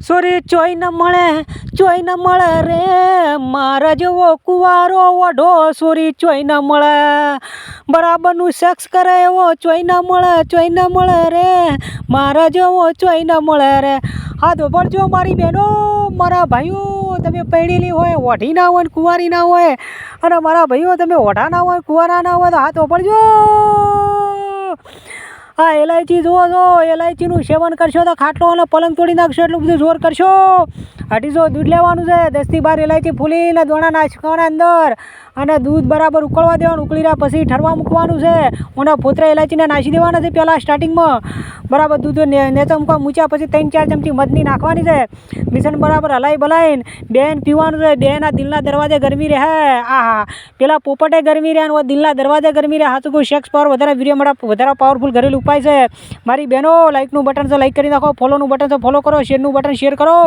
Sorry ચોઈ ન મળે ચોઈ ન મળે રે. મારા જેવો કુવારો ઓઢો, સોરી ચોઈ ન મળે. બરાબરનું સેક્સ કરે એવો ચોઈ ન મળે ચોઈ ન મળે રે. મારા જેવો ચોઈ ન મળે રે. હા, તો પડજો મારી બહેનો, મારા ભાઈઓ, તમે પૈણેલી હોય, ઓઢી ના હોય કુંવારી ના હોય, અને મારા ભાઈઓ, તમે ઓઢા ના હોય, કુંવારા ના હોય, તો હાથ વળજો હા એલાયચી જુઓ છો એલાયચીનું સેવન કરશો તો ખાટલો અને પલંગ તોડી નાખશો, એટલું બધું જોર કરશો. અઢીસો દૂધ લેવાનું છે, દસથી બાર એલાયચી ફૂલીને દોણા નાખવાના અંદર અને દૂધ બરાબર ઉકળવા દેવાનું ઉકળી રહ્યા પછી ઠરવા મૂકવાનું છે. ઓના ફોતરા એલાયચીને નાસી દેવાના છે પહેલાં સ્ટાર્ટિંગમાં. બરાબર દૂધ નેચા મૂકવા મૂચ્યા પછી ત્રણ ચાર ચમચી મધની નાખવાની છે. મિશ્રણ બરાબર હલાઈ બલાઈને બેન પીવાનું છે. બેન આ દિલના દરવાજે ગરમી રહે. આ હા પેલા પોપટે ગરમી રહે અને દિલના દરવાજે ગરમી રહે હાથું કોઈ શેક્સ પાવર વધારે વીડિયો મળે વધારે પાવરફુલ ઘરેલું ઉપાય છે. મારી બહેનો લાઇકનું બટન છે લાઇક કરી નાખો ફોલોનું બટન છે ફોલો કરો શેરનું બટન શેર કરો.